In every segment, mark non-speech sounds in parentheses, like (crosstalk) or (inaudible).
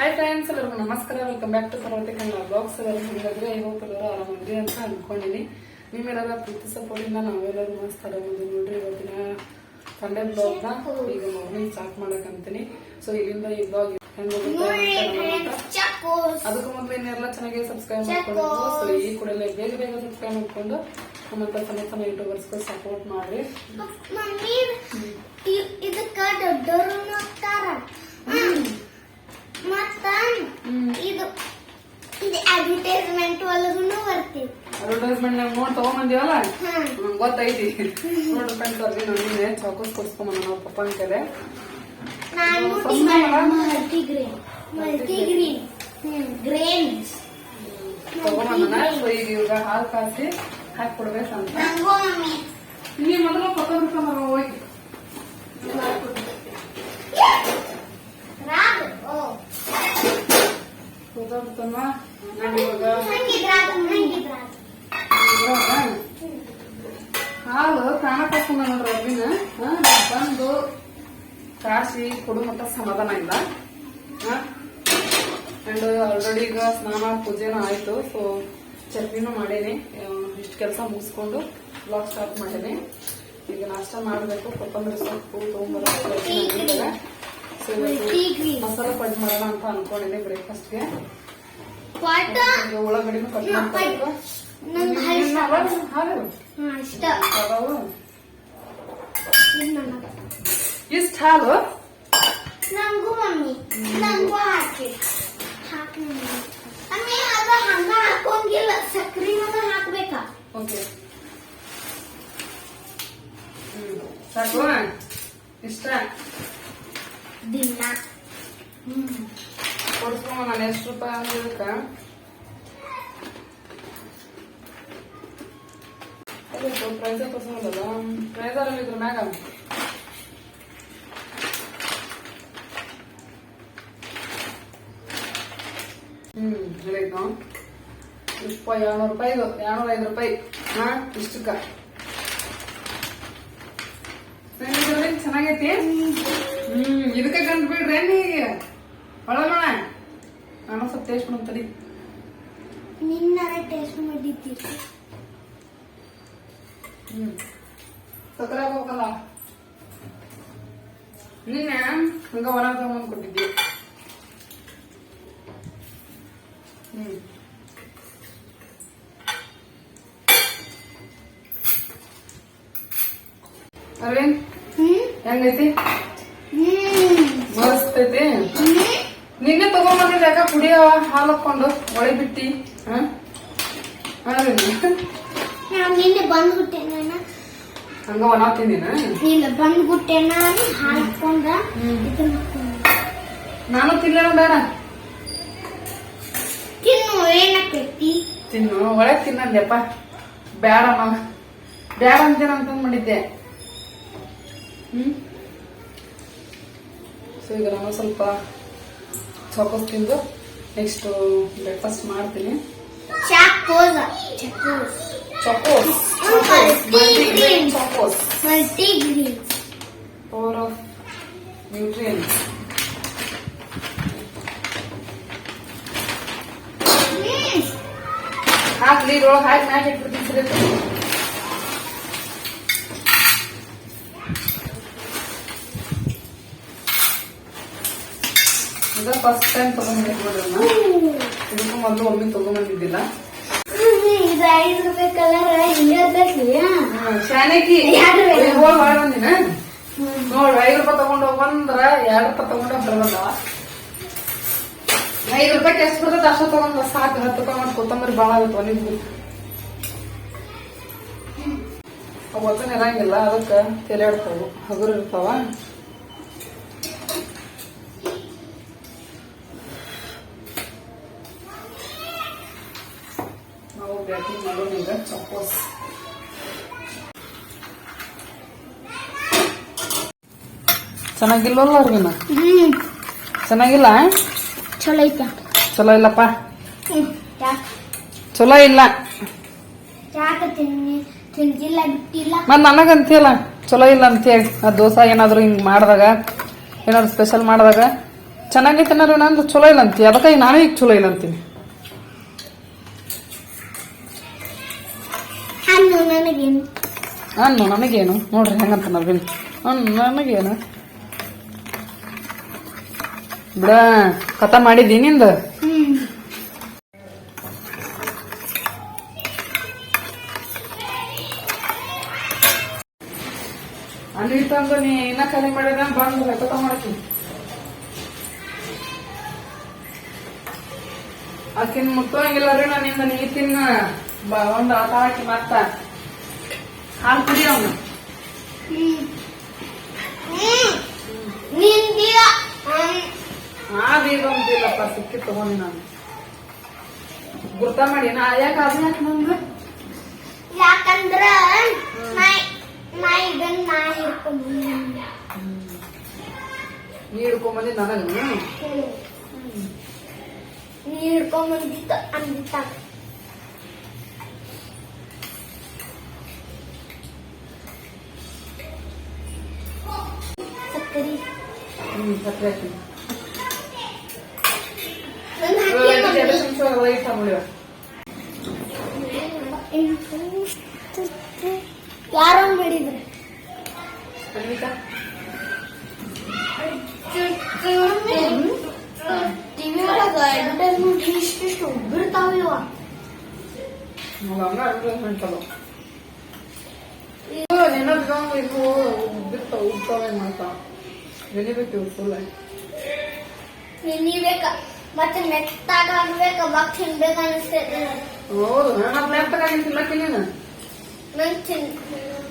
Hi friends ಎಲ್ಲರಿಗೂ ನಮಸ್ಕಾರ. Welcome back to Parvati Kannada blogs ಎಲ್ಲರೂ ಹೇಗಿದ್ರೆ ಐ ಹೋಪ್ ಎಲ್ಲರೂ ಆರಾಮಾಗ್ರಿ ಅಂತ ಅನ್ಕೊಂಡಿನಿ ನಿಮ್ಮೆಲ್ಲರ ಪ್ರೀತಿ ಸಪೋರ್ಟಿಂದ ನಾವೆಲ್ಲರೂ ಮಸ್ತ್ ಒಂದು ನೋಡ್ರಿ. ಇವತ್ತಿನ ಸಂಡೇ ಬ್ಲಾಗ್ನ ಈಗ ಮಾರ್ನಿಂಗ್ ಸ್ಟಾರ್ಟ್ ಮಾಡಕ್ಕಂತೀನಿ ಸೊ ಇಲ್ಲಿಂದ ಈ ಬ್ಲಾಗ್. ಅದಕ್ಕೂ ಮೊದಲು ಇನ್ನೆಲ್ಲ ಚೆನ್ನಾಗಿ ಸಬ್ಸ್ಕ್ರೈಬ್ ಮಾಡ್ಕೊಂಡು ಸೊ ಈ ಕೂಡ ಬೇಗ ಬೇಗ ಸಬ್ಸ್ಕ್ರೈಬ್ ಮಾಡ್ಕೊಂಡು ನಮ್ಮಂತ ಸಣ್ಣ ಸಣ್ಣ ಯೂಟ್ಯೂಬರ್ಸ್ಗೆ ಸಪೋರ್ಟ್ ಮಾಡ್ರಿ. ಇದಕ್ಕ ದೊಡ್ಡವರು ಹಾಕ್ತಾರ ಮತ್ತ ಇದು ಇದು ಅಡ್ವರ್ಟೈಸ್ಮೆಂಟ್ ಒಳಗೂ ಬರ್ತೀವಿ. ಅಡ್ವರ್ಟೈಸ್ಮೆಂಟ್ ನಾವು ನೋಡಿ ತಗೊಂಬಂದಿವಲ್ಲ. ನಂಗೆ ಗೊತ್ತೈತಿ. ನೋಡ್ರಿ ಫ್ರೆಂಡ್ಸ್ ಅವ್ರಿಗೆ ನಾನು ಚಾಕೋಸ್ ಕೊಡ್ಸ್ಕೊಂಬಂದ ನಾವು ಪಪ್ಪನ ಕಡೆ. ನಾನು ಸಣ್ಣ multi grain multi grain hmm grains. ತಗೊಂಬಂದನ so ಈಗ ಇವಾಗ ಹಾಲು ಕಾಸಿ ಹಾಕಿ ಕೊಡ್ಬೇಕಂತ ಇಲ್ಲಿ ಮೊದಲು ಪಕ್ಕ ಹೋಗಿ. ಇವಾಗ ಹಾಲು ಕಾಣ ಕಸ್ಕೊಂಡ ನೋಡ್ರಿ ಅರ್ಬಿನ ಬಂದು ಕಾಸಿ ಕೊಡು ಮಟ್ಟ ಸಮಾಧಾನ ಇಲ್ಲ. ಅಂಡ್ ಆಲ್ರೆಡಿ ಈಗ ಸ್ನಾನ ಪೂಜೆನೂ ಆಯ್ತು. ಸೊ ಚಟ್ನಿನೂ ಮಾಡೇನಿ. ಇಷ್ಟು ಕೆಲಸ ಮುಗಿಸ್ಕೊಂಡು ಬ್ಲಾಗ್ ಸ್ಟಾರ್ಟ್ ಮಾಡೇನಿ. ಈಗ ನಾಷ್ಟ ಮಾಡಬೇಕು. ಕೊತ್ತಂಬರಿ ಸೊಪ್ಪು ತೊಗೊಂಬರ ಮಸಾಲೆ ಪಡ್ ಮಾಡೋಣ ಅಂತ ಅನ್ಕೊಂಡಿದ್ದೆ ಬ್ರೇಕ್ಫಾಸ್ಟ್ಗೆ ಉಳ್ಳಾಗಡ್ಡಿನೂ ಕಟ್ ಹಾಲು ಇಷ್ಟ. ಹಾಲು? ನಂಗೂ ಮಮ್ಮಿ. ನಂಗೂ ಹಾಕಿ. ಮಮ್ಮಿ. ಅದ ಹಂಗ ಹಾಕೋಂಗಿಲ್ಲ ಸಕ್ರಿ ಮಗ ಹಾಕ್ಬೇಕಾ? ಓಕೆ. ಸಾಕು. ಇಷ್ಟ? ದಿನ ಕೊಡ್ಸ್ಕೊಂಬ ನಾನು ಎಷ್ಟು ರೂಪಾಯಿ ಅಂದಿದ್ದಕ್ಕ ಪ್ರೈಸ್ ತೋರ್ಸೋದಲ್ಲ ಪ್ರೈಸ್ ಅರಲ್ಲಿ ಇದ್ರ ಮ್ಯಾಗ ಹ್ಮ್ ಹೇಳಿದ್ನು ಇಪ್ಪ ಏಳ್ನೂರು ರೂಪಾಯಿ ಇದು ಏಳ್ನೂರ ಐದು ರೂಪಾಯಿ ಹಾ ಇಷ್ಟಕ್ಕ ಹೆಂಗಿದ್ರಿ? ಚೆನ್ನಾಗೈತಿ ಹ್ಮ್ ಇದಕ್ಕೆ ಗಂಟ್ ಬಿಡ್ರಿ ನೀ. ಒಳಗೋಣ ನಾನು ಸ್ವಲ್ಪ ಟೇಸ್ಟ್ ಮಾಡ್ತಡಿ ನಿನ್ನರ ಟೇಸ್ಟ್ ಮಾಡಿದ್ದೀರಿ. ಹ್ಮ್. ಸಕ್ಕರೆ ಹೋಗಲ್ಲ ನಿನ್ನೆ ಹಂಗ ಹೊರ ತಗೊಂಡ್ ಕೊಟ್ಟಿದ್ದೆ. ಹ್ಮ್. ಅರವಿಂದ್ ಹ್ಮ್? ಹೆಂಗೈತಿ? ನಿನ್ನೆ ತಗೊಂಬಂದಿದ್ದೆ ಯಾಕ? ಕುಡಿಯವ ಹಾಲು ಹಾಕೊಂಡು ಒಳೆ ಬಿಟ್ಟಿ. ನಿನ್ನೆ ಬಂದ್ಬಿಟ್ಟೆ ನಾನು. ಹಂಗ ಒಣ ತಿಂದಿನ? ಇಲ್ಲ ಬಂದ್ಬಿಟ್ಟೆ ನಾನು. ಇದನ್ನ ಹಾಕೊಂಡ ನಾನು ತಿನ್ನೋಣ ಬೇಡ. ತಿನ್ನು ಏನಕ್ಕೈತಿ ತಿನ್ನು ಒಳಗ್ ತಿನ್ನಲ್ಲಪ್ಪ ಬೇಡಮ್ಮ ಬೇಡ ಅಂತೇನ ಅಂತ ಮಾಡಿದ್ದೆ ಹ್ಮ್? ಸೊ ಈಗ ನಾನು ಸ್ವಲ್ಪ ಚಾಕೋಸ್ ತಿಂದು ನೆಕ್ಸ್ಟ್ ಬ್ರೇಕ್ಫಾಸ್ಟ್ ಮಾಡ್ತೀನಿ. Chocos Chocos Chocos Multi-grain. Chocos multi grain power of nutrients ಹಾಕ್ಲಿ ಇದ್ರೊಳಗೆ ಹಾಕಿ ಮ್ಯಾಚ್ ಇಟ್ಬಿಡ್ತೀನಿ ಈಗ ಫಸ್ಟ್ ಟೈಮ್ ತಗೊಂಡ್ಬಿಟ್ಟು ಇದಕ್ಕೂ ಮೊದಲು ಒಮ್ಮೆ ತಗೊಂಡ್ಬಂದಿದ್ದಿಲ್ಲ ಶಾನಕಿ ಮಾಡಿ ನೋಡ್ ಐದು ರೂಪಾಯಿ ತಗೊಂಡು ಹೋಗಂದ್ರ ಎರಡು ರೂಪಾಯಿ ತಗೊಂಡ ಬರಲ್ಲ. ಐದು ರೂಪಾಯಿ ಎಷ್ಟು ಬರ್ತೈತೆ ಅಷ್ಟು ತಗೊಂಡ್ ಸಾಕು. ಹತ್ತು ರೂಪಾಯಿ ಮಾಡಿ ಕೊತ್ತಂಬರಿ ಭಾಳ ಆಗುತ್ತೆ ಒಂದಿದ್ದು ಒತ್ತನ ಇರಂಗಿಲ್ಲ ಅದಕ್ಕೆ ತಲೆ ಆಡ್ತಾವು ಹಗುರು ಇರ್ತಾವ ನಾವು ಈಗ ಚಪ್ಪೋಸ್ ಹ್ಮ್. ಚೆನ್ನಾಗಿಲ್ಲ ಚಲೋ ಐತ. ಚಲೋ ಇಲ್ಲಪ್ಪ? ಚಲೋ ಇಲ್ಲ. ಮತ್ ನನಗಂತಿಯಲ್ಲ ಚಲೋ ಇಲ್ಲ ಅಂತೇಳಿ ಆ ದೋಸೆ ಏನಾದ್ರು ಹಿಂಗ್ ಮಾಡಿದಾಗ ಏನಾದ್ರು ಸ್ಪೆಷಲ್ ಮಾಡಿದಾಗ ಚೆನ್ನಾಗೈತೆ ಏನಾದ್ರು ನಂದು ಚಲೋ ಇಲ್ಲ ಅಂತೀವಿ ಅದಕ್ಕೆ ನಾನೇ ಈಗ ಚಲೋ ಇಲ್ಲ ಅಂತೀನಿ. ನನಗೇನು ಅನ್ನು ನಮಗೇನು? ನೋಡ್ರಿ ಹೆಂಗಂತ ನವೀನ್ ಅನ್ನು ನಮಗೇನು? ಬಿಡ, ಕಥ ಮಾಡಿದ್ದಿ ನಿಂದ? ಅಲ್ಲಿ ತಂದು ನೀ ಇನ್ನ ಕಲಿ ಮಾಡಿದ್ರೆ ಬಂದು ಕಥ ಮಾಡ್ತೀನಿ. ಅಕ್ಕಿನ ಮುಟ್ಟೋಂಗಿಲ್ಲ ರೀ ನಾನು ನೀ ತಿನ್ನ. ಒಂದ್ ಆಟ ಹಾಕಿ ಮತ್ತ. ಹಾಲು ಕುಡಿ ಅವನು. ಹ್ಮ್. ಆದೀಗ ಅಂತಿಲ್ಲಪ್ಪ ಸಿಕ್ಕಿ ತಗೊಂಡಿ ನಾನು. ಗುರ್ತ ಮಾಡಿ ನಾ ಯಾಕೆ ಅದು ಯಾಕೆ ನಂದು ಯಾಕಂದ್ರ ನಾ ಇದನ್ನ ನಾ. ನೀ ಹಿಡ್ಕೊಂಬಂದಿ ನನಗೆ ನೀ ಹಿಡ್ಕೊಂಬಂದಿತ್ತ ಅಂದಿತ್ತ ಸಕ್ಕರಿ ಹ್ಮ್ ಸಕ್ಕರೆ ಹಾಕಿ ಯಾರೋ ಮಾಡಿದ್ರೆ ಟಿವಿ ಒಳಗ ಅಡ್ವರ್ಟೈಸ್ಮೆಂಟ್ ಇಷ್ಟಿಷ್ಟು ಹಂಗ ಅಡ್ವರ್ಟೈಸ್ಮೆಂಟ್ ಅಲ್ಲ ನೆನದ ಇದು ಉಬ್ಬಿರ್ತಾವ ಉಬ್ತಾವೆ ಮಾಡ್ತಾವ? ನೆನಿಬೇಕು ಫುಲ್ ನೆನಿಬೇಕ ಮತ್ತೆ ಮೆತ್ತಾಗ ಆಗ್ಬೇಕ ಅವಾಗ ತಿನ್ಬೇಕ ಅನಿಸ್ತೈತೆ ಹೌದು ನನ್ನ ಲ್ಯಾಪ್ಟಾಪ್ ತಿನ್ನಕ್ಕೆ ನೀನು ನನ್ ತಿನ್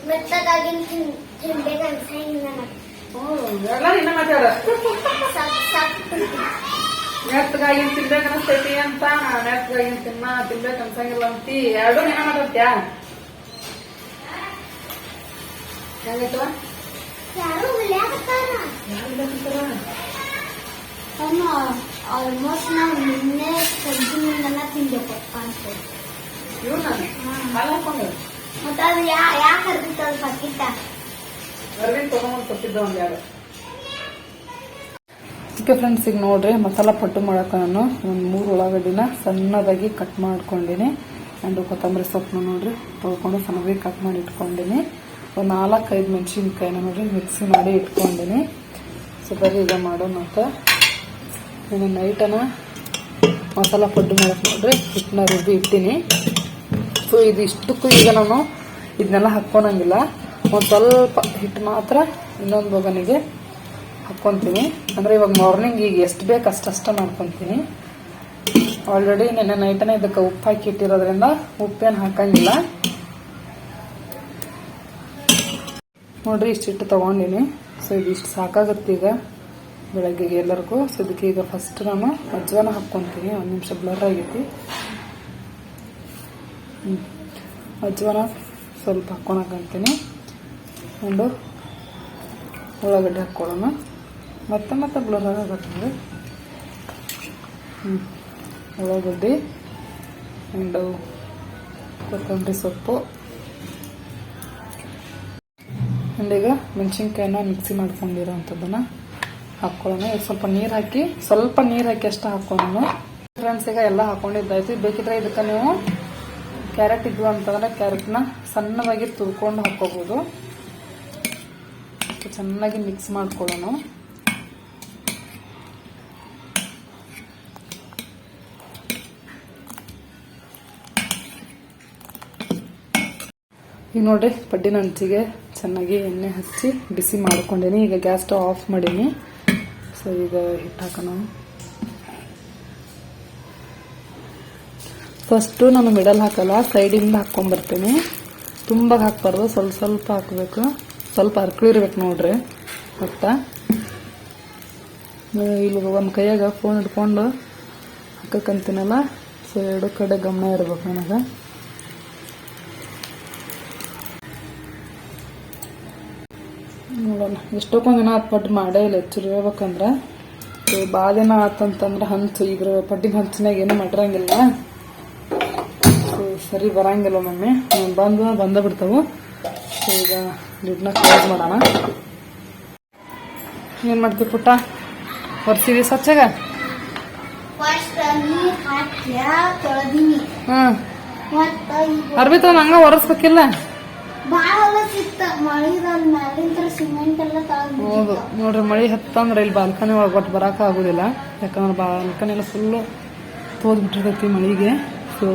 ಮೆತ್ತಗಾಗಿನ್ ತಿನ್ ತಿನ್ಬೇಕ ಅನ್ಸಂಗಿಲ್ಲ ನನಗೆ ಹೌದು ಎಲ್ಲ ನಿನ್ನ ಮಾತಾಡ ಸಾಕ್ ಸಾಕ್ ನೆತ್ತಗಾಗಿ ತಿನ್ಬೇಕು ಅನಿಸ್ತೈತಿ ಅಂತ ನೆತ್ತಗಾಗಿ ತಿನ್ನ ತಿನ್ಬೇಕು ಅನ್ಸಂಗಿಲ್ಲ ಅಂತಿ ಎರಡು ನಿನ್ನ ಮಾತಾಡ್ತ್ಯಾ ಹೆಂಗೈತವ ಅವನು ಆಲ್ಮೋಸ್ಟ್ ನಾವು ನಿನ್ನೆ ಸಂಜಿನಿಂದೆಲ್ಲ ತಿನ್ಬೇಕು ಅನ್ಸ್ತೈತೆ ಇವ್ ನಾನು ಹಾಲು ಮತ್ತೆ ಅದು ಯಾ ಯಾಕೆ ಅದು ಪಕ್ಕಿಟ್ಟ? ಓಕೆ ಫ್ರೆಂಡ್ಸ್ ಈಗ ನೋಡ್ರಿ ಮಸಾಲ ಪಟ್ಟು ಮಾಡೋಕೆ ನಾನು ಒಂದು ಮೂರು ಉಳ್ಳಾಗಡ್ಡಿನ ಸಣ್ಣದಾಗಿ ಕಟ್ ಮಾಡ್ಕೊಂಡಿನಿ. ಆ್ಯಂಡ್ ಕೊತ್ತಂಬರಿ ಸೊಪ್ಪು ನೋಡ್ರಿ ತೊಳ್ಕೊಂಡು ಸಣ್ಣದಾಗಿ ಕಟ್ ಮಾಡಿ ಇಟ್ಕೊಂಡಿನಿ. ಒಂದು ನಾಲ್ಕೈದು ಮೆಣಸಿನ್ಕಾಯಿನ ನೋಡಿ ಮಿಕ್ಸಿ ಮಾಡಿ ಇಟ್ಕೊಂಡಿನಿ. ಸೊ ಬರೀ ಈಗ ಮಾಡೋಣ ಅಂತ. ಇನ್ನು ನೈಟನ ಮಸಾಲ ಪಡ್ಡು ಮಾಡಕ್ಕೆ ನೋಡ್ರಿ, ಹಿಟ್ಟನ್ನ ರುಬ್ಬಿ ಇಟ್ಟಿನಿ. ಸೊ ಇದು ಇಷ್ಟಕ್ಕೂ ಈಗ ನಾನು ಇದನ್ನೆಲ್ಲ ಹಾಕ್ಕೊಳಂಗಿಲ್ಲ. ಒಂದು ಸ್ವಲ್ಪ ಹಿಟ್ಟು ಮಾತ್ರ ಇನ್ನೊಂದು ಬೊಗನಿಗೆ ಹಾಕ್ಕೊತೀನಿ. ಅಂದರೆ ಇವಾಗ ಮಾರ್ನಿಂಗ್ ಈಗ ಎಷ್ಟು ಬೇಕು ಅಷ್ಟಷ್ಟು ಮಾಡ್ಕೊತೀನಿ. ಆಲ್ರೆಡಿ ನೆನ್ನೆ ನೈಟನೇ ಇದಕ್ಕೆ ಉಪ್ಪು ಹಾಕಿ ಇಟ್ಟಿರೋದ್ರಿಂದ ಉಪ್ಪೇನು ಹಾಕಂಗಿಲ್ಲ. ನೋಡ್ರಿ, ಇಷ್ಟು ಹಿಟ್ಟು ತೊಗೊಂಡಿನಿ. ಸೊ ಇದಿಷ್ಟು ಸಾಕಾಗುತ್ತೆ ಈಗ ಬೆಳಗ್ಗೆ ಎಲ್ಲರಿಗೂ. ಸೊ ಇದಕ್ಕೆ ಈಗ ಫಸ್ಟ್ ನಾನು ಅಜ್ವಾನ ಹಾಕ್ಕೊತೀನಿ. ಒಂದು ನಿಮಿಷ ಬ್ಲರ್ ಆಗೈತಿ. ಹ್ಞೂ ಸ್ವಲ್ಪ ಹಾಕ್ಕೊಳಕಂತೀನಿ ಒಂದು ಉಳ್ಳಾಗಡ್ಡೆ ಹಾಕ್ಕೊಳ್ಳೋಣ. ಮತ್ತೆ ಮತ್ತೆ ಬ್ಲರ್ ಆಗುತ್ತೆ ಹ್ಞೂ ಉಳ್ಳಾಗಡ್ಡೆ ಆ್ಯಂಡ್ ಕೊತ್ತಂಬರಿ ಸೊಪ್ಪು. ಆ್ಯಂಡ್ ಈಗ ಮೆಣಸಿನ್ಕಾಯಿನ ಮಿಕ್ಸಿ ಮಾಡ್ಕೊಂಡಿರೋ ಅಂಥದ್ದನ್ನು ಹಾಕ್ಕೊಳ್ಳೋಣ. ಈಗ ಸ್ವಲ್ಪ ನೀರು ಹಾಕಿ, ಸ್ವಲ್ಪ ನೀರು ಹಾಕಿ ಅಷ್ಟು ಹಾಕ್ಕೊಳ್ಳೋಣ ಫ್ರೆಂಡ್ಸ್ ಈಗ ಎಲ್ಲ ಹಾಕೊಂಡಿದ್ದಾಯ್ತು. ಬೇಕಿದ್ರೆ ಇದಕ್ಕೆ ನೀವು ಕ್ಯಾರೆಟ್ ಇದ್ವು ಅಂತಂದ್ರೆ ಕ್ಯಾರೆಟ್ನ ಸಣ್ಣದಾಗಿ ತುರ್ಕೊಂಡು ಹಾಕ್ಕೋಬೋದು. ಚೆನ್ನಾಗಿ ಮಿಕ್ಸ್ ಮಾಡ್ಕೊಳ್ಳೋಣ. ಈಗ ನೋಡ್ರಿ ಪಡ್ಡಿನ ಹಂಚಿಗೆ ಚೆನ್ನಾಗಿ ಎಣ್ಣೆ ಹಚ್ಚಿ ಬಿಸಿ ಮಾಡ್ಕೊಂಡೀನಿ. ಈಗ ಗ್ಯಾಸ್ ಸ್ಟವ್ ಆಫ್ ಮಾಡೀನಿ. ಸೊ ಈಗ ಹಿಟ್ಟು ಹಾಕೋಣ. ಫಸ್ಟು ನಾನು ಮಿಡಲ್ ಹಾಕಲ್ಲ ಸೈಡಿಂದ ಹಾಕ್ಕೊಂಬರ್ತೀನಿ ತುಂಬ ಹಾಕ್ಬಾರ್ದು, ಸ್ವಲ್ಪ ಸ್ವಲ್ಪ ಹಾಕಬೇಕು. ಸ್ವಲ್ಪ ಅರ್ಕಳಿರ್ಬೇಕು ನೋಡ್ರಿ ಹೊತ್ತ ಇಲ್ಲಿ ಒಂದು ಕೈಯಾಗ ಫೋನ್ ಹಿಡ್ಕೊಂಡು ಹಾಕಕ್ಕಂತೀನಲ್ಲ ಸೊ ಎರಡು ಕಡೆ ಗಮನ ಇರ್ಬೇಕು ನನಗೆ. ನೋಡೋಣ ಎಷ್ಟೊಕ್ಕೊಂದು ದಿನ ಪಡ್ಡು ಮಾಡೇ ಇಲ್ಲ ಹೆಚ್ಚು ಹೇಳ್ಬೇಕಂದ್ರೆ. ಭಾಳ ದಿನ ಆತಂತಂದ್ರೆ ಹಂಚು. ಈಗ ಪಡ್ಡಿನ ಹಂಚಿನಾಗ ಏನು ಮಾಡಿರಂಗಿಲ್ಲ. ಸೊ ಸರಿ ಬರಂಗಿಲ್ಲ ಮಮ್ಮಿ ಬಂದು ಬಂದೇ ಬಿಡ್ತಾವು. ಸೊ ಈಗ ಲಿಡ್ನ ಕ್ಲೋಸ್ ಮಾಡೋಣ. ಏನು ಮಾಡ್ತೀವಿ ಪುಟ್ಟ? ಒರ್ಸಿದಿ ಸ್ವಚ್ಛಗ? ಹ್ಮ್. ಅರ್ಬಿ ತಗೊಂಡ್ ಹಂಗ ಒರೆಸ್ಬೇಕಿಲ್ಲ? ಹೌದು. ನೋಡ್ರಿ ಮಳಿ ಹತ್ತಂದ್ರೆ ಇಲ್ಲಿ ಬಾಲ್ಕನಿ ಒಳಗೆ ಒಟ್ಟು ಬರಾಕ ಆಗುದಿಲ್ಲ. ಯಾಕಂದ್ರೆ ಬಾಲ್ಕನಿ ಎಲ್ಲ ಫುಲ್ಲು ತೋದ್ಬಿಟ್ಟಿರ್ತೈತಿ ಮಳಿಗೆ. ಸೊ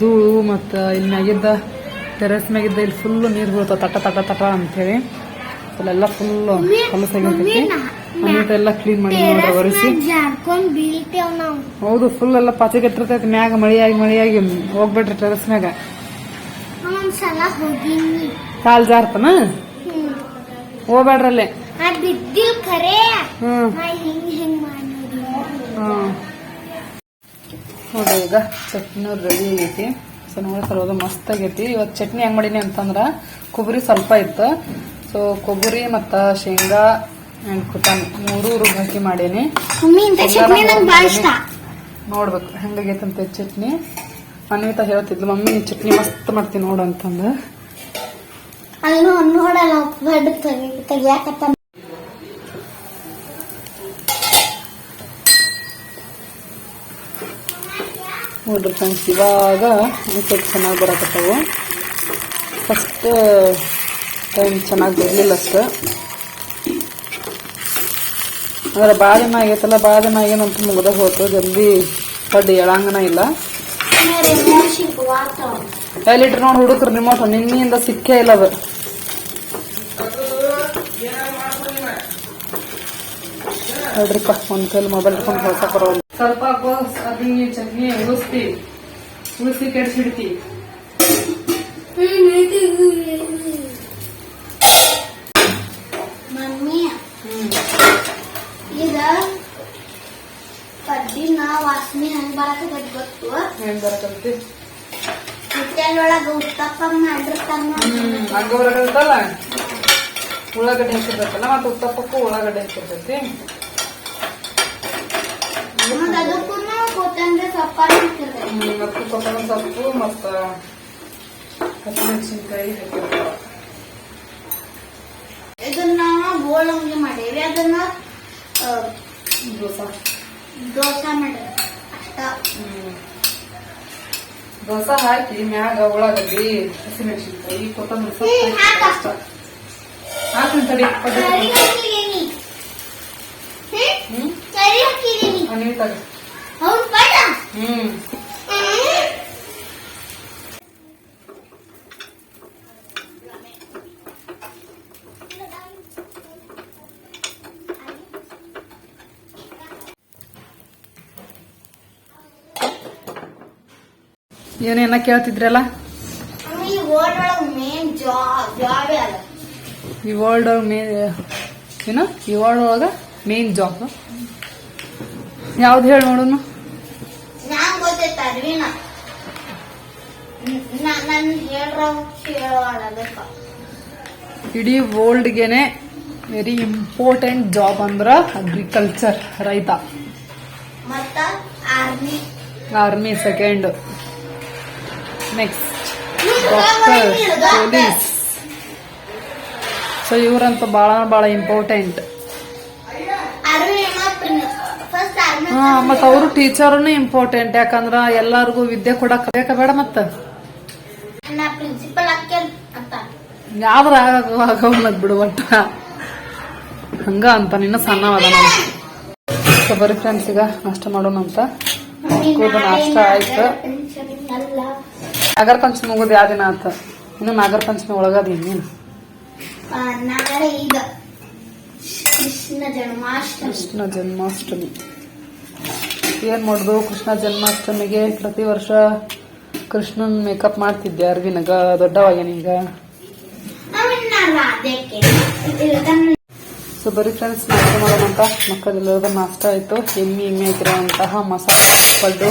ಧೂಳು ಮತ್ತು ಇಲ್ಲಿ ಮ್ಯಾಗಿದ್ದ ಟೆರೆಸ್ ಮ್ಯಾಗಿದ್ದ ಇಲ್ಲಿ ಫುಲ್ಲು ನೀರು ಬೀಳ್ತಾವ. ತಟ ತಟ ತಟ ಅಂತೇಳಿ. ಅಲ್ಲೆಲ್ಲ ಫುಲ್ಲು ಕಲಸ ಎಲ್ಲ ಕ್ಲೀನ್ ಮಾಡಿ ನೋಡ್ರಿ ಒರೆಸಿ. ಹೌದು ಫುಲ್ ಎಲ್ಲ ಪಾಚಿಗೆಟ್ಟಿರ್ತೈತಿ ಮ್ಯಾಗ ಮಳಿಯಾಗಿ ಮಳಿಯಾಗಿ ಹೋಗ್ಬಿಟ್ರಿ ಟೆರೆಸ್ ಮ್ಯಾಗ. ಒಂದ್ಸಲ ಹೋಗಿನಿ. ಕಾಲ್ ಜಾರ್ತನ? ಹೋಗ್ಬೇಡ್ರಲ್ಲೇ. ಬಿದ್ದಿಲ್ ಖರೆ ಹಿಂಗ್. ನೋಡ್ರಿ ಈಗ ಚಟ್ನಿ ರೆಡಿ ಆಗೈತಿ. ಸೊ ನೋಡಿ ತರೋದು ಮಸ್ತ್ ಆಗೈತಿ. ಇವತ್ತು ಚಟ್ನಿ ಹೆಂಗ್ ಮಾಡೀನಿ ಅಂತಂದ್ರ ಕೊಬ್ಬರಿ ಸ್ವಲ್ಪ ಇತ್ತು. ಸೊ ಕೊಬ್ಬರಿ ಮತ್ತು ಶೇಂಗಾ ಅಂಡ್ ಕುಟಾಣಿ ಮೂರು ರುಬ್ಬಿ ಮಾಡೀನಿ. ಭಾಳ ಇಷ್ಟ. ನೋಡ್ಬೇಕು ಹೆಂಗಾಗೈತಂತೆ ಚಟ್ನಿ. ಅನ್ವಿತಾ ಹೇಳ್ತಿದ್ಲು ಮಮ್ಮಿ ಚಟ್ನಿ ಮಸ್ತ್ ಮಾಡ್ತೀನಿ ನೋಡು ಅಂತಂದು. ಅಲ್ಲೂ ನೋಡಲ್ಲ ತೆಗಿಯಾಕತ್ತ. ನೋಡ್ರಿ ಫ್ರೆಂಡ್ಸ್ ಇವಾಗ ಸ್ವಲ್ಪ ಚೆನ್ನಾಗಿ ಬರಕತ್ತವು. ಫಸ್ಟ್ ಟೈಮ್ ಚೆನ್ನಾಗಿ ಬರಲಿಲ್ಲ ಅಷ್ಟು. ಅಂದ್ರೆ ಬಾದಾಮಿ ಆಗೈತಲ್ಲ ಬಾದಾಮಿ ಆಗೇನಂತ ಮುಗ್ದಾಗ ಹೋಯ್ತು ಜಲ್ದಿ ದೊಡ್ಡ ಎಳಂಗನ ಇಲ್ಲ. ಎಲ್ಲಿಟ್ರು ನೋಡಿ ಹುಡುಕ್ರು ರಿಮೋಟ್ ನಿನ್ನಿಂದ ಸಿಕ್ಕೇ ಇಲ್ಲ ಅದು. ನೋಡ್ರಿಪ್ಪ ಒಂದ್ ಕೈಲಿ ಮೊಬೈಲ್ ಇಟ್ಕೊಂಡು ಹೊಸ ಬರೋದು ಸ್ವಲ್ಪ ಅದಿ ಚಟ್ನಿ ಉಳಿಸ್ತಿ. ಉಳಿಸಿ ಕೆಡ್ಸಿಡ್ತಿ. ಬರಕತ್ತೈತಿ ಗೊತ್ತು? ಹೆಂಗ್ ಬರಕತ್ತಿ ಹೋಟೆಲ್ ಒಳಗ ಉತ್ತಪ್ಪ ಮಾಡಿರ್ತಾರ ಹಂಗ ಬರಕತ್ತಲ್ಲ ಉಳ್ಳಾಗಡ್ಡೆ ಹಾಕಿರ್ತೈತಲ್ಲ ಮತ್ತೆ ಉತ್ತಪ್ಪಕ್ಕೂ ಉಳ್ಳಾಗಡ್ಡೆ ಹಾಕಿರ್ತೈತಿ. ಕೊತ್ತಂಬರಿ ಸೊಪ್ಪ ಮತ್ತು ಹಸಿಮೆಣಸಿನ್ಕಾಯಿ ಹಾಕಿರ್ತಾವ ಇದನ್ನ ಗೋಳಂಗಿ ಮಾಡೇವಿ ಅದನ್ನ ದೋಸಾ. ದೋಸಾ ಹ್ಮ್. ದೋಸೆ ಹಾಕಿ ಮ್ಯಾಗ ಉಳ್ಳಾಗಡ್ಡಿ ಹಸಿಮೆಣಸಿನ್ಕಾಯಿ ಕೊತ್ತಂಬರಿ ಸೊಪ್ಪು. ಅಷ್ಟ. ಹಾಕ್ತೀನಿ ತಡಿ ಹ್ಮ್? ಹ್ಮ್. ಏನೇನ ಕೇಳ್ತಿದ್ರಲ್ಲ? ಈ ವರ್ಲ್ಡ್ ಒಳಗ ಮೇನ್ ಏನು? ಈ ವರ್ಲ್ಡ್ ಒಳಗ ಮೇನ್ ಜಾಬ್ ಯಾವ್ದು ಹೇಳಿ ನೋಡೋಣ ಇಡೀ ವರ್ಲ್ಡ್ಗೆನೆ ವೆರಿ ಇಂಪಾರ್ಟೆಂಟ್ ಜಾಬ್ ಅಂದ್ರ ಅಗ್ರಿಕಲ್ಚರ್ ರೈತ. Army second next doctor police so ಇವರಂತೂ ಭಾಳ ಭಾಳ ಇಂಪಾರ್ಟೆಂಟ್ ಹಾಂ ಮತ್ತ ಅವರು ಟೀಚರ್ನು ಇಂಪಾರ್ಟೆಂಟ್ ಯಾಕಂದ್ರೆ ಎಲ್ಲಾರ್ಗು ವಿದ್ಯೆ ಕೊಡಕ್ ಬೇಕ ಬೇಡ ಮತ್ತ. ಆಗವಲ್ಲದ್ ಬಿಡು ಒಟ್ಟ. ಹಂಗ ಅಂತ ನಿನ್ನ ಸಣ್ಣವಾದ ನಾನು ಸೊ ಬರೀ ಫ್ರೆಂಡ್ಸ್ ಈಗ ನಾಷ್ಟ ಮಾಡೋಣ ಅಂತ ನಾಷ್ಟ ಆಯ್ತು. ನಾಗರ ಪಂಚಮಿ ಹೋಗೋದು ಯಾವ ದಿನ ಆತ ಇನ್ನು ನಾಗರ ಪಂಚಮಿ ಒಳಗದ ಈಗ. ಕೃಷ್ಣ ಜನ್ಮಾಷ್ಟಮಿ. ಕೃಷ್ಣ ಜನ್ಮಾಷ್ಟಮಿ. ಏನ್ ಮಾಡುದು? ಕೃಷ್ಣ ಜನ್ಮಾಷ್ಟಮಿಗೆ ಪ್ರತಿ ವರ್ಷ ಕೃಷ್ಣನ್ ಮೇಕಪ್ ಮಾಡ್ತಿದ್ದೆ ಅರ್ವಿನಾಗ ದೊಡ್ಡವಾಗೇನೀಗ ಸೊ ಬರೀ ಫ್ರೆಂಡ್ಸ್ ನಾಷ್ಟ ಮಾಡೋಣ ಅಂತ ಮಕ್ಕಳೆಲ್ಲರದ ನಾಷ್ಟ ಆಯ್ತು. ಎಮ್ಮಿ ಎಮ್ಮಿ ಆಗಿರುವಂತಹ ಮಸಾಲೆ ಪಡ್ಡು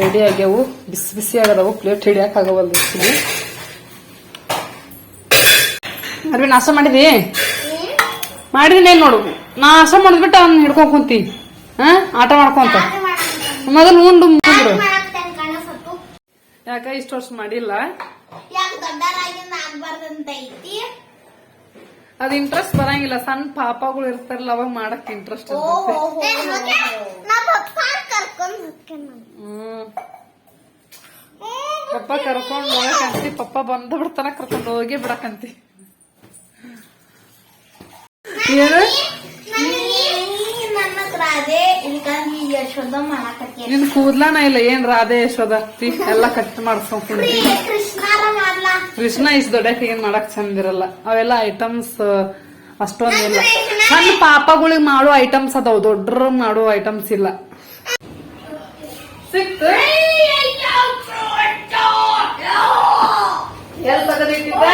ರೆಡಿ ಆಗ್ಯಾವು. ಬಿಸಿ ಬಿಸಿ ಆಗದವು. ಪ್ಲೇಟ್ ಹಿಡಿಯಕ್ ಆಗವಲ್ದು ಇಲ್ಲಿ ಅರ್ವಿ ನಾಶ ಮಾಡಿದಿ? ಮಾಡಿದಿನಿ ಏನ್ ನೋಡು. ನಾಶ ಮಾಡಿದ್ಬಿಟ್ಟು ಅವ್ನ ಹಿಡ್ಕೊಂಡ್ ಕುಂತಿ. ಹಾ ಆಟ ಮಾಡ್ಕೊಂತ. ಮೊದಲು ಉಂಡು ಮುಗಿದ್ರು. ಯಾಕ ಇಷ್ಟ ವರ್ಷ ಮಾಡಿಲ್ಲ? ಅದು ಇಂಟ್ರೆಸ್ಟ್ ಬರಂಗಿಲ್ಲ. ಸಣ್ಣ ಪಾಪಗಳು ಇರ್ತಾರಲ್ಲ ಅವಾಗ ಮಾಡಕ್ ಇಂಟ್ರೆಸ್ಟ್ ಪಪ್ಪ ಕರ್ಕೊಂಡು ಹೋಗಕಂತಿ ಪಪ್ಪ ಬಂದ ಬಿಡ್ತಾನ, ಕರ್ಕೊಂಡ್ ಹೋಗಿ ಬಿಡಕಂತಿ. ನಿನ್ ಕೂದ್ಲಾನ ಇಲ್ಲ, ಏನ್ ರಾಧೆ ಯಶೋದ ಎಲ್ಲ ಕಟ್ ಮಾಡ್ಸ್ಕೊಂಡ್ ಕೃಷ್ಣ ಇಸ್ ದೊಡ್ಡಕ್ಕೆ ಏನ್ ಮಾಡಕ್ ಚಂದಿರಲ್ಲ ಅವೆಲ್ಲ ಐಟಮ್ಸ್ ಅಷ್ಟೊಂದಿಲ್ಲ ಸಣ್ಣ ಪಾಪಗಳಿಗೆ ಮಾಡೋ ಐಟಮ್ಸ್ ಅದಾವ. ದೊಡ್ಡ ಮಾಡೋ ಐಟಮ್ಸ್ ಇಲ್ಲ. ಸಿಕ್ತು ಎಲ್ ತಗದಿಟ್ಟಿದ್ದ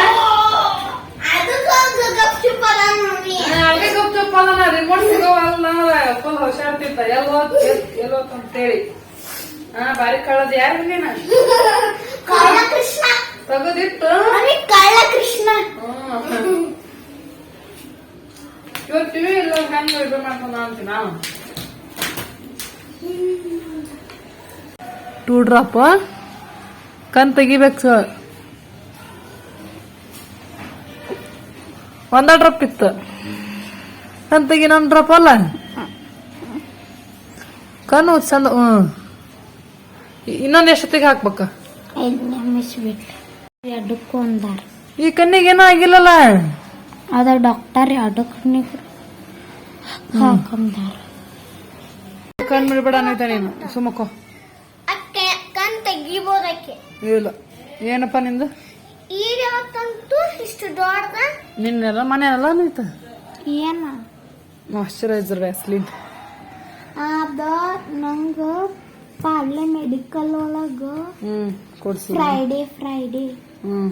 ಅದಕ್ಕೆ ಗಪ್ಚುಪ್ ಅದ ನೋಡಿ. ಅಲ್ಲಿಗೆ ಗಪ್ಚುಪ್ ಅದನ್ನ ರಿಮೋಟ್ ಸಿಗೋವಲ್ಲ ಫುಲ್ ಹುಷಾರ್ತಿದ್ದ ಎಲ್ಲೋ ಎಲ್ಲೋ ಅಂತೇಳಿ. ಹಾ ಬಾರಿ ಕಳ್ಳದ ಯಾರು ನೀನ? ಕಳ್ಳ ಕೃಷ್ಣ ಕಳ್ಳ. ಇವತ್ತು ಇಲ್ಲ ಹೆಂಗ್ ಇದು ಮಾಡ್ಕೊಂಡ ಅಂತೀನ ಟೂ ಡ್ರಾಪ್ ಕಣ್ ತೆಗಿಬೇಕು ಸರ್ ಒಂದ ಡ್ರಾಪ್ ಇತ್ತು. ಕಣ್ ತೆಗಿ ನನ್ ಡ್ರಾಪ್ ಅಲ್ಲ? ಕಣ್ಣು ಚಂದ ಹ್ಮ್. ಇನ್ನೊಂದ್ ಎಷ್ಟೊತ್ತಿಗೆ ಹಾಕ್ಬೇಕ? ಅಂದಾರ. ಈ ಕಣ್ಣಿಗೆ ಏನೂ ಆಗಿಲ್ಲಲ್ಲ? ಅದ ಡಾಕ್ಟರ್ ಎರಡಕ್ಕೂ ಹಾಕಂದಾರ ಕಣ್ಣು ಬಿಡ್ಬೇಡ ನೀನು. ಕಣ್ ತೆಗಿಬೋದಕ್ಕೆ ಇಲ್ಲ. ಏನಪ್ಪ ನಿಂದು? ಈಗ ಯಾವತ್ತಂತೂ ಇಷ್ಟು ದೊಡ್ಡದ? ನಿನ್ನೆಲ್ಲ ಮನೆಯಲ್ಲ ಅನ್ನೈತ ಏನ? ಮಾಯ್ಶ್ಚರೈಸರ್ ವ್ಯಾಸ್ಲಿನ್ ಅದ ನಂಗ ಪಾರ್ಲೆ ಮೆಡಿಕಲ್ ಒಳಗ ಹ್ಮ್ ಕೊಡ್ಸಿ. Friday Friday hmm.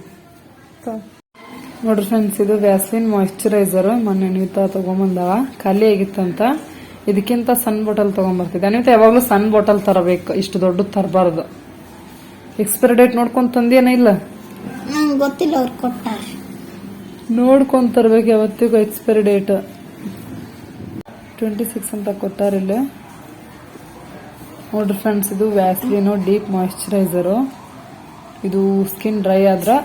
ನೋಡ್ರಿ ಫ್ರೆಂಡ್ಸ್ ಇದು ವ್ಯಾಸ್ಲಿನ್ ಮಾಯಿಶ್ಚರೈಸರ್ ಮೊನ್ನೆ ಅನಿತಾ ತಗೊಂಬಂದವ. ಖಾಲಿ ಆಗಿತ್ತಂತ. ಇದಕ್ಕಿಂತ ಸಣ್ಣ ಬಾಟಲ್ ತಗೊಂಬರ್ತಿದ್ದೆ. ಅನಿತಾ ಯಾವಾಗ್ಲೂ ಸಣ್ಣ ಬಾಟಲ್ ತರಬೇಕು. ಇಷ್ಟು ದೊಡ್ಡದು ತರಬಾರ್ದು. ಎಕ್ಸ್ಪೈರಿ ಡೇಟ್ ನೋಡ್ಕೊಂಡ್ ತಂದೇನ ಇಲ್ಲ? ನಂಗೆ ಗೊತ್ತಿಲ್ಲ ಅವ್ರು ಕೊಟ್ಟಾರೆ. ನೋಡ್ಕೊಂಡ್ ತರ್ಬೇಕು ಯಾವತ್ತಿಗೂ ಎಕ್ಸ್ಪೈರಿ ಡೇಟ್ ಟ್ವೆಂಟಿ ಸಿಕ್ಸ್ ಅಂತ ಕೊಟ್ಟಾರಿಲ್ಲ ನೋಡ್ರಿ ಫ್ರೆಂಡ್ಸ್ ಇದು ವ್ಯಾಸ್ಲಿನು ಡೀಪ್ ಮಾಯಿಶ್ಚರೈಸರು ಇದು ಸ್ಕಿನ್ ಡ್ರೈ ಆದ್ರೆ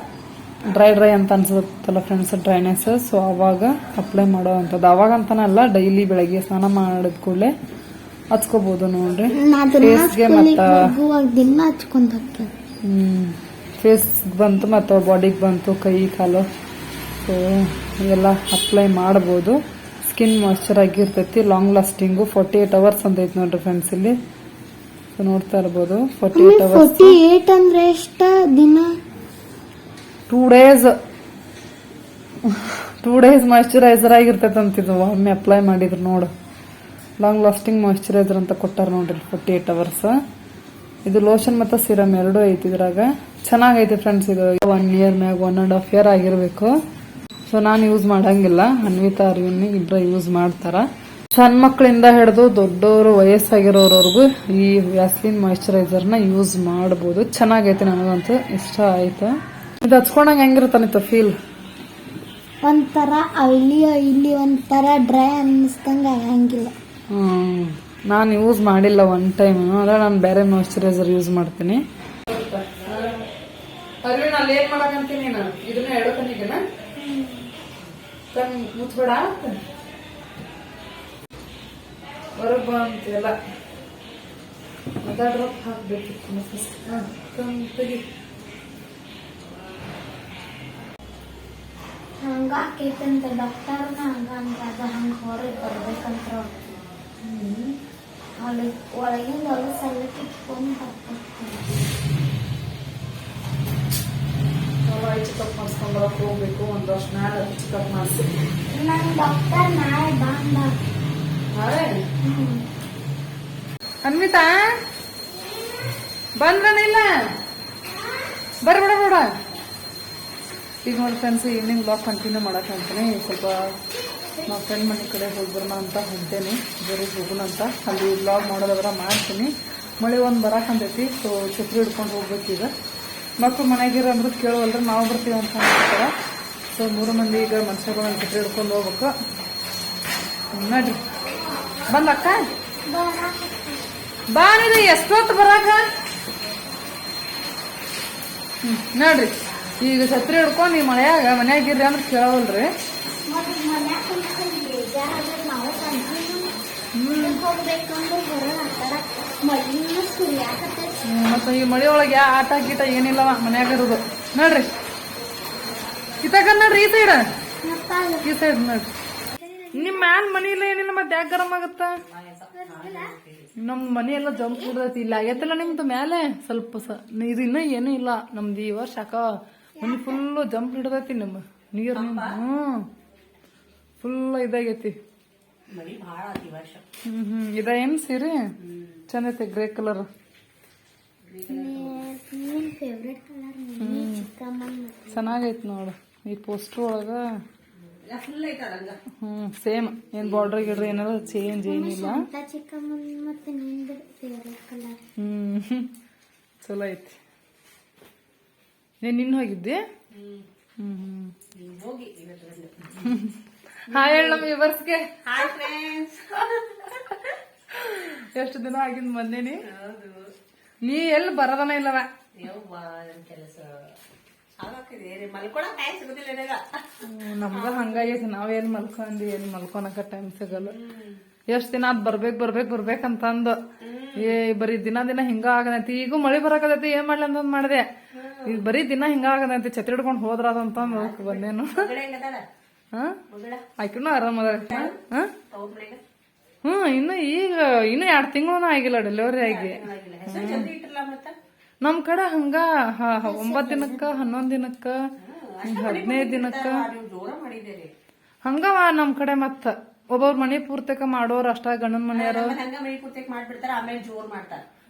ಡ್ರೈ ಡ್ರೈ ಅಂತ ಅನ್ಸುತ್ತಲ್ಲ ಫ್ರೆಂಡ್ಸ್ ಡ್ರೈನೆಸ್ ಸೊ ಅವಾಗ ಅಪ್ಲೈ ಮಾಡೋ ಅಂಥದ್ದು. ಅವಾಗ ಅಂತಾನಲ್ಲ ಡೈಲಿ ಬೆಳಗ್ಗೆ ಸ್ನಾನ ಮಾಡಿದ ಕೂಡಲೇ ಹಚ್ಕೋಬಹುದು ನೋಡ್ರಿ. ಫೇಸ್ಗೆ ಮತ್ತ ದಿನ ಹಚ್ಕೊಂಡ್ ಫೇಸ್ ಬಂತು ಮತ್ತು ಬಾಡಿಗೆ ಬಂತು ಕೈ ಕಾಲು. ಸೊ ಎಲ್ಲ ಅಪ್ಲೈ ಮಾಡ್ಬೋದು. ಸ್ಕಿನ್ ಮಾಯ್ಶ್ಚರ್ ಆಗಿರ್ತೈತಿ long lasting forty eight hours ಅಂತ ಐತೆ ನೋಡ್ರಿ ಫ್ರೆಂಡ್ಸ್ ಇಲ್ಲಿ. ಸೊ ನೋಡ್ತಾ ಇರ್ಬೋದು forty eight hours forty eight ಅಂದ್ರೆ ಎಷ್ಟು ದಿನ? Two days two days moisturiser ಆಗಿರ್ತೈತೆ ಅಂತಿದ್ವು ಒಮ್ಮೆ ಅಪ್ಲೈ ಮಾಡಿದ್ರು ನೋಡು. ಲಾಂಗ್ ಲಾಸ್ಟಿಂಗ್ ಮಾಯ್ಚರೈಸರ್ ಅಂತ ಕೊಟ್ಟಾರ ನೋಡ್ರಿ ಫೋರ್ಟಿ ಏಟ್ ಅವರ್ಸ್ ಇದು ಲೋಷನ್ ಮತ್ತು ಸಿರಮ್ ಎರಡೂ ಐತಿ ಇದ್ರಾಗ. ಚೆನ್ನಾಗೈತಿ ಫ್ರೆಂಡ್ಸ್ ಇದು. ಒನ್ ಇಯರ್ ಮ್ಯಾಗ ಒನ್ ಆ್ಯಂಡ್ ಹಾಫ್ ಇಯರ್ ಆಗಿರ್ಬೇಕು. ಸೊ ನಾನು ಯೂಸ್ ಮಾಡಂಗಿಲ್ಲ. ಅನ್ವಿತಾ ಅರ್ವಿನ್ ಇಬ್ಬರ ಯೂಸ್ ಮಾಡ್ತಾರ. ಸಣ್ಣ ಮಕ್ಕಳಿಂದ ಹಿಡಿದು ದೊಡ್ಡವರು ವಯಸ್ಸಾಗಿರೋರ್ವರೆಗೂ ಈ ವ್ಯಾಸ್ಲಿನ್ನ ಯೂಸ್ ಮಾಡ್ಬೋದು. ಚೆನ್ನಾಗೈತೆ ನನಗಂತೂ. ಇಷ್ಟ ಆಯ್ತು. ಇದು ಹಚ್ಕೊಂಡಂಗ ಹೆಂಗಿರ್ತಾನಿತ್ತು ಫೀಲ್ ಒಂಥರ ಅಲ್ಲಿ ಇಲ್ಲಿ ಒಂಥರ ಡ್ರೈ ಅನ್ನಿಸ್ದಂಗ ಆಗಂಗಿಲ್ಲ ಹ್ಮ್. ನಾನು ಯೂಸ್ ಮಾಡಿಲ್ಲ ಒನ್ ಟೈಮ್ ಅಂದ್ರೆ ನಾನು ಬೇರೆ ಮಾಯಶ್ಚರೈಸರ್ ಯೂಸ್ ಮಾಡ್ತೀನಿ. ಅರವಿಂದ್ ಅಲ್ಲಿ ಏನ್ ಮಾಡಕಂತೀನಿ ನಾನು? ಇದನ್ನ ತೆಗಿ. ಹಂಗ ಆಕೈತಂತ, ಡಾಕ್ಟರ್ನ ಹಂಗ ಹಂಗ, ಅದ ಹಂಗ ಹೊರಗೆ ಬರ್ಬೇಕಂತ ಅಲ್ಲಿ ಒಳಗಿಂದ ಹೊಲಸೆಲ್ಲ ಕಿತ್ಕೊಂಡು ಬರ್ಬೇಕು ಚಿಕಪ್ ಮಾಡಿಸ್ಕೊಂಡು ಬರಕ್ ಹೋಗ್ಬೇಕು ಒಂದು ವರ್ಷ ನಾಳೆ ಚೆಕಪ್ ಮಾಡಿಸಿ ನನ್ ಡಾಕ್ಟರ್ ನಾಳೆ ಬಂದ ನಾಳೆ ಅನ್ವಿತಾ ಬಂದ್ರನಿಲ್ಲ ಬರ್ಬೇಡ ಬೇಡ ಈಗ ನೋಡಿ ಫ್ರೆಂಡ್ಸ್ ಈವ್ನಿಂಗ್ ಬ್ಲಾಗ್ ಕಂಟಿನ್ಯೂ ಮಾಡಕ್ ಅಂತಾನೆ ಸ್ವಲ್ಪ ನಾವು ಫ್ರೆಂಡ್ ಮನೆ ಕಡೆ ಹೋಗಿ ಬರೋಣ ಅಂತ ಹೋಗ್ತೇನೆ. ಬರೀ ಹೋಗೋಣ ಅಂತ. ಅಲ್ಲಿ ಬ್ಲಾಗ್ ಮಾಡೋದವರ ಮಾಡ್ತೀನಿ. ಮಳೆ ಒಂದು ಬರಾಕಂತೈತಿ ಸೊ ಛತ್ರಿ ಹಿಡ್ಕೊಂಡು ಹೋಗ್ಬೇಕು ಈಗ. ಮಕ್ಕಳು ಮನೆಗಿರ ಅಂದ್ರೆ ಕೇಳುವಲ್ರಿ, ನಾವು ಬರ್ತೀವಿ ಅಂತ ಅಂತಾರೆ ಸೊ ಮೂರು ಮಂದಿ ಈಗ ಮನುಷ್ಯರು ಒಂದು ಛತ್ರಿ ಹಿಡ್ಕೊಂಡು ಹೋಗ್ಬೇಕು. ನೋಡ್ರಿ. ಬಂದಕ್ಕ ಬಾ ನೀನು ಎಷ್ಟೊತ್ತು ಬರಾಕ? ಹ್ಮ್, ನೋಡ್ರಿ. ಈಗ ಛತ್ರಿ ಹಿಡ್ಕೊಂಡು ಈ ಮಳೆಯಾಗ ಮನೆಯಾಗಿರ್ರಿ ಅಂದ್ರೆ ಕೇಳವಲ್ರಿ ಮನ್ಯಾಗ ಕುಂತ್ಕೊಂಡ್ ಬೇಜಾರಾದ್ರೆ ನಾವು ಕಂಟಿನ್ಯೂ ಹೋಗ್ಬೇಕಂದ್ರೆ ಹೊರಗೆ ಆಟಾಡಕ್ ಮಳಿನ ಸುರಿಯಾಕತ್ತೈತಿ ಮತ್ತೆ ಈ ಮಳಿ ಒಳಗೆ ಯಾ ಆಟ ಗೀಟ ಏನಿಲ್ಲವ ಮನ್ಯಾಗ ಇರೋದು. ನೋಡ್ರಿ. ಇತ್ತಾಗ ನೋಡ್ರಿ ಈ ಸೈಡ್ ಮತ್ತ ಈ ಸೈಡ್ ನೋಡ್ರಿ. ನಿಮ್ ಮ್ಯಾನ್ ಮನಿ ಇಲ್ಲ ಏನಿಲ್ಲ ಮತ್ತೆ ಯಾಕೆ ಗರಂ ಆಗತ್ತ? ನಮ್ ಮನೆ ಎಲ್ಲ ಜಂಪ್ ಬಿಡ್ತೈತಿ ಇಲ್ಲ. ಆಗೈತಲ್ಲ ನಿಮ್ದು ಮ್ಯಾಲೆ? ಸ್ವಲ್ಪ ಸ ಇದು ಇನ್ನೂ ಏನೂ ಇಲ್ಲ. ನಮ್ದು ಈ ವರ್ಷ ಅಕ್ಕ ಮನಿ ಫುಲ್ಲು ಜಂಪ್ ಹಿಡ್ದೈತಿ ನಮ್ಮ ನೀರ್ ಹ್ಮ್. ಫುಲ್ ಇದಾಗೈತಿ. ಮಳಿ ಭಾಳ ಆತಿ ವರ್ಷ. ಹ್ಮ್ ಹ್ಮ್. ಇದ ಏನ್ ಸೀರೆ? ಚಂದ ಐತಿ ಗ್ರೇ ಕಲರ್ ಚೆನ್ನಾಗೈತೆ ನೋಡು. ಈ ಪೋಸ್ಟರ್ ಒಳಗ ಫುಲ್ ಐತ ರಂಗ ಹ್ಮ್ ಸೇಮ್ ಏನ್ ಬಾರ್ಡರ್ ಗಿಡ್ರಿ ಏನಾರ ಚೇಂಜ್ ಏನಿಲ್ಲ. ಶಾಂತ ಮತ್ತೆ ನಿಂದು ಫೇವ್ರೆಟ್ ಕಲರ್ ಹ್ಮ್ ಚಲೋ ಐತಿ. ನೀನ್ ನಿನ್ನ ಹೋಗಿದ್ದೆ? ಹ್ಮ್. ಹ್ಮ್ (laughs) ಹಾಯ್ ಹೇಳ ನಮ್ಮ ವಿವರ್ಸ್ಗೆ ಹಾಯ್ ಫ್ರೆಂಡ್ಸ್ ಎಷ್ಟು ದಿನ ಆಗಿಂದ ಬಂದೇನಿ? ನೀ ಎಲ್ಲಿ ಬರದನ ಇಲ್ಲವ? ಕೆಲಸ ನಮ್ದ ಹಂಗಾಗೈತಿ. ನಾವ್ ಎಲ್ಲಿ ಮಲ್ಕೊಂಡಿ ಏನ್ ಮಲ್ಕೊನಕ ಟೈಮ್ ಸಿಗಲ್ಲ. ಎಷ್ಟ್ ದಿನ ಆತ್ ಬರ್ಬೇಕ್ ಬರ್ಬೇಕ್ ಬರ್ಬೇಕ್ ಅಂತಂದು ಏ ಬರೀ ದಿನ ದಿನ ಹಿಂಗ ಆಗದೈತಿ. ಈಗೂ ಮಳಿ ಬರಕತೈತಿ. ಏನ್ ಮಾಡ್ಲಿ ಅಂತಂದ್ ಮಾಡಿದೆ. ಈಗ ಬರೀ ದಿನ ಹಿಂಗ ಆಗದೈತಿ. ಛತ್ರಿ ಹಿಡ್ಕೊಂಡ್ ಹೋದ್ರ ಅದಂತಂದ್ ಹೋಗ್ ಬಂದೇನು ಆಕಿನೂ ಆರಾಮದ ಹಾ? ತವ್ರ ಮನೆಗ ಹ್ಮ್ ಇನ್ನು ಈಗ ಇನ್ನು ಎರಡ್ ತಿಂಗಳು ಆಗಿಲ್ಲ. ಡೆಲಿವರಿ ಆಗಿ ನಮ್ ಕಡೆ ಹಂಗ ಒಂಬತ್ ದಿನಕ್ಕ ಹನ್ನೊಂದ್ ದಿನಕ್ಕ ಹದಿನೈದ್ ದಿನಕ್ಕ. ಹಂಗವ ನಮ್ ಕಡೆ ಮತ್ತ. ಒಬ್ಬೊಬ್ರ ಮನೆ ಪೂರ್ತಕ ಮಾಡೋರ್ ಅಷ್ಟ ಗಂಡನ ಮನೆಯವ್ರ.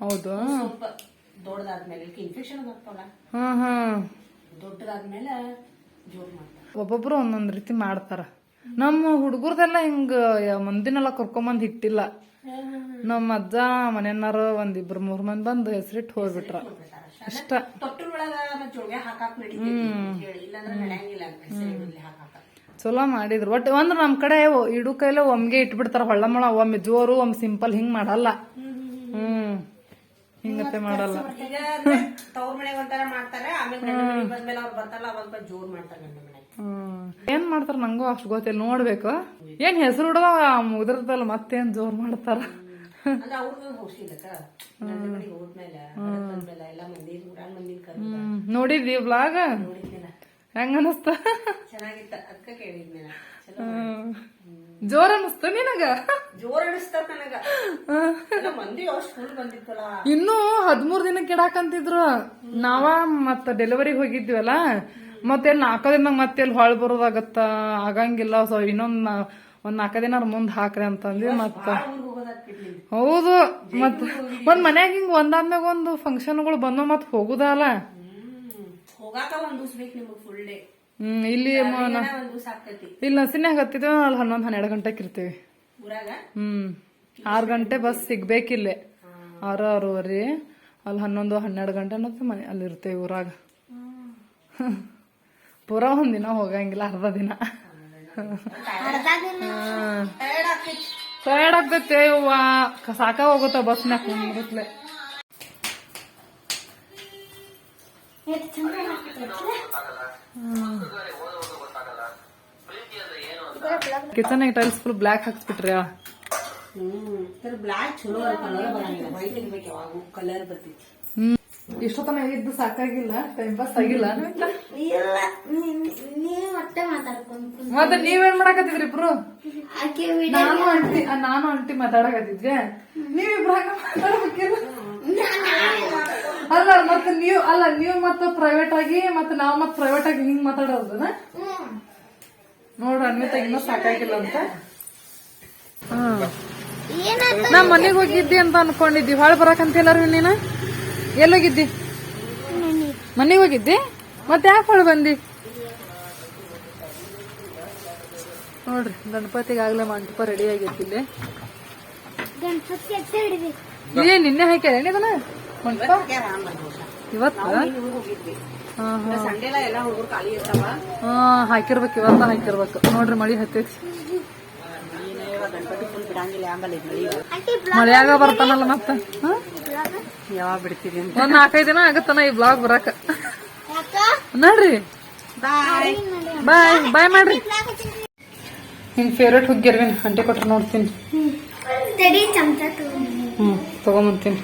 ಹೌದು? ದೊಡ್ಡದಾದ್ಮೇಲೆ ಇನ್ಫೆಕ್ಷನ್ ಹ್ಮ್ ಹ್ಮ್ ದೊಡ್ಡದಾದ್ಮೇಲೆ ಜೋರ್ ಮಾಡ್ತಾರ. ಒಬ್ಬೊಬ್ರು ಒಂದೊಂದ್ ರೀತಿ ಮಾಡ್ತಾರ. ನಮ್ಮ ಹುಡುಗರ್ದೆಲ್ಲ ಹಿಂಗ ಮಂದಿನೆಲ್ಲ ಕರ್ಕೊಂಬಂದ್ ಇಟ್ಟಿಲ್ಲ ನಮ್ಮ ಅಜ್ಜ ಮನೆಯನ್ನಾರ ಒಂದ್ ಇಬ್ರು ಮೂರ್ ಮಂದಿ ಬಂದು ಹೆಸರಿಟ್ಟು ಹೋಗ್ಬಿಟ್ರ. ಇಷ್ಟ ಹಾಕಾಕ ಚಲೋ ಮಾಡಿದ್ರು. ಒಟ್ ಒಂದ್ ನಮ್ ಕಡೆ ಇಡು ಕೈಲ ಒಮ್ಗೆ ಇಟ್ಬಿಡ್ತಾರ. ಹೊಳ್ಳಮಳ ಒಮ್ಮೆ ಜೋರು ಒಮ್ಮೆ ಸಿಂಪಲ್ ಹಿಂಗ್ ಮಾಡಲ್ಲ. ಹ್ಮ್. ಹಿಂಗತ್ತೆ ಮಾಡಲ್ಲ. ತವ್ರ ಮನೆಗೆ ಒಂಥರ ಮಾಡ್ತಾರೆ. ಆಮೇಲೆ ಬಂದ್ಮೇಲೆ ಅವ್ರು ಬರ್ತಾರಲ್ಲ ಅವಾಗ ಜೋರ್ ಮಾಡ್ತಾರೆ ಏನ್ ಮಾಡ್ತಾರ ನಂಗೂ ಅಷ್ಟು ಗೊತ್ತಿಲ್ಲ ನೋಡ್ಬೇಕು. ಏನ್ ಹೆಸರು ಹುಡುಗ ಉದರದಲ್ಲ ಮತ್ತೇನ್ ಜೋರ್ ಮಾಡ್ತಾರ? ನೋಡಿದ್ವಿ ಬ್ಲಾಗ್? ಹೆಂಗ ಅನಸ್ತ. ಜೋರ್ ಅನಸ್ತ ನಿನಗ? ಇನ್ನು ಹದ್ಮೂರ್ ದಿನಕ್ಕೆ ಇಡಾಕಂತಿದ್ರು. ನಾವ ಮತ್ತ ಡೆಲಿವರಿಗೆ ಹೋಗಿದ್ವಲ್ಲ? ಮತ್ತೆ ನಾಲ್ಕ ದಿನ ಮತ್ತೆ ಎಲ್ಲಿ ಹೊಳ್ ಬರೋದಾಗತ್ತ? ಆಗಂಗಿಲ್ಲ. ಸೊ ಇನ್ನೊಂದ್ ಒಂದ್ ನಾಲ್ಕ ದಿನ ಮುಂದ್ ಹಾಕ್ರಿ ಅಂತಂದ್ವಿ ಮತ್ತ. ಹೌದು. ಮತ್ ಒಂದ್ ಮನ್ಯಾಗ ಹಿಂಗ್ ಒಂದಾದ್ಮ್ಯಾಗ ಒಂದು ಫಂಕ್ಷನ್ಗಳು ಬಂದ ಮತ್ ಹೋಗುದಲ್ಲ ಹ್ಮ್. ಇಲ್ಲಿ ಇಲ್ಲಿ ನಸಿನ್ಯಾಗ ಹತ್ತಿದ್ದೇವೆ ಅಲ್ಲಿ ಹನ್ನೊಂದ್ ಹನ್ನೆರಡು ಗಂಟೆಗೆ ಇರ್ತೀವಿ. ಹ್ಮ್. ಆರ್ ಗಂಟೆ ಬಸ್ ಸಿಗ್ಬೇಕಿಲ್ಲೇ. ಆರು ಆರೂವರೆ. ಅಲ್ಲಿ ಹನ್ನೊಂದು ಹನ್ನೆರಡು ಗಂಟೆ ಮನೆ ಅಲ್ಲಿ ಇರ್ತೇವೆ ಊರಾಗ (laughs) ಪೂರಾ ಒಂದ್ ದಿನ ಹೋಗಂಗಿಲ್ಲ ಅರ್ಧ ದಿನ. ಅರ್ಧ ದಿನ? ಟಯರ್ಡ್ ಆಗ್ತೈತಿ. ಅವ್ವ ಸಾಕ ಹೋಗುತ್ತ ಬಸ್ನ್ಯಾಗ ಕುಂದ್ರತ್ಲೆ ಕಿಚನ್ ಟೈಲ್ಸ್ ಫುಲ್ ಬ್ಲ್ಯಾಕ್ ಹಾಕ್ಸ್ಬಿಟ್ರಿ ಬ್ಲಾಕ್ ಚಲೋ ಕಲರ್ ಬರಂಗಿಲ್ಲ ವೈಟ್ ಇರ್ಬೇಕು ಯಾವಾಗೂ. ಕಲರ್ ಬರ್ತೈತಿ. ಇಷ್ಟೊತ್ತನ ಇದ್ದು ಸಾಕಾಗಿಲ್ಲ ಟೈಮ್ ಪಾಸ್ ಆಗಿಲ್ಲ. ಇಲ್ಲ ಮತ್ತೆ ಮಾತಾಡ್ಕೊಂಡ್ ಮತ್ತೆ ನೀವೇನ್ ಮಾಡಕತ್ತಿದ್ರಿ ಇಬ್ರು? ಆಕೆ ನಾನು ಅಂಟಿ ನಾನು ಅಂಟಿ ಮಾತಾಡಕತ್ತಿದ್ವಿ. ನೀವಿಬ್ರು ಹಂಗ ಮಾತಾಡ್ಬೇಕಿಲ್ಲ? ಅಲ್ಲ ಮತ್ತೆ ನೀವು ಅಲ್ಲ ನೀವು ಮತ್ತೆ ಪ್ರೈವೇಟ್ ಆಗಿ ಮತ್ತೆ ನಾವು ಮತ್ತೆ ಪ್ರೈವೇಟ್ ಆಗಿ ಹಿಂಗ್ ಮಾತಾಡೋದನ್ನ ನೋಡ್ರ ಅನ್ವಿತ ಇನ್ನೂ ಸಾಕಾಗಿಲ್ಲ ಅಂತ. ನಾ ಮನೆಗ್ ಹೋಗಿದ್ದಿ ಅಂತ ಅನ್ಕೊಂಡಿದ್ದಿ. ಹೊಳ್ ಬರಾಕಂತಿಲ್ಲ ನೀನ? ಎಲ್ಲೋಗಿದ್ದಿ? ಮನೆಗೆ ಹೋಗಿದ್ದಿ? ಮತ್ತೆ ಯಾಕೆ ಬಂದಿ? ನೋಡ್ರಿ ಗಣಪತಿಗಾಗ್ಲೇ ಮಂಟಪ ರೆಡಿ ಹಿಡಿಬೇಕು ಏ ನಿನ್ನೆ ಹಾಕ್ಯಾರ ಏನಿದನ ಮಂಟಪ? ಇವತ್ತ? ಹಾ ಹಾಕಿರ್ಬೇಕು, ಇವತ್ತ ಹಾಕಿರ್ಬೇಕು. ನೋಡ್ರಿ, ಮಳಿ ಹತ್ತೈತಿ. ಮಳೆಯಾಗ ಬರ್ತಾನಲ್ಲ ಮತ್ತ? ಯಾವಾಗ ಬಿಡ್ತೀವಿ ಒಂದ್ ನಾಲ್ಕೈದು ದಿನ ಆಗತ್ತನ ಈ ಬ್ಲಾಗ್ ಬರಾಕ. ನೋಡ್ರಿ. ಬಾಯ್ ಬಾಯ್ ಬಾಯ್ ಮಾಡ್ರಿ. ನಿನ್ ಫೇವ್ರೇಟ್ ಹುಗ್ಗಿರ್ವಿನ ಅಂಟಿ ಕೊಟ್ರೆ ನೋಡ್ತೀನಿ. ಹ್ಮ್ ತಗೊಂಬಂತೀನಿ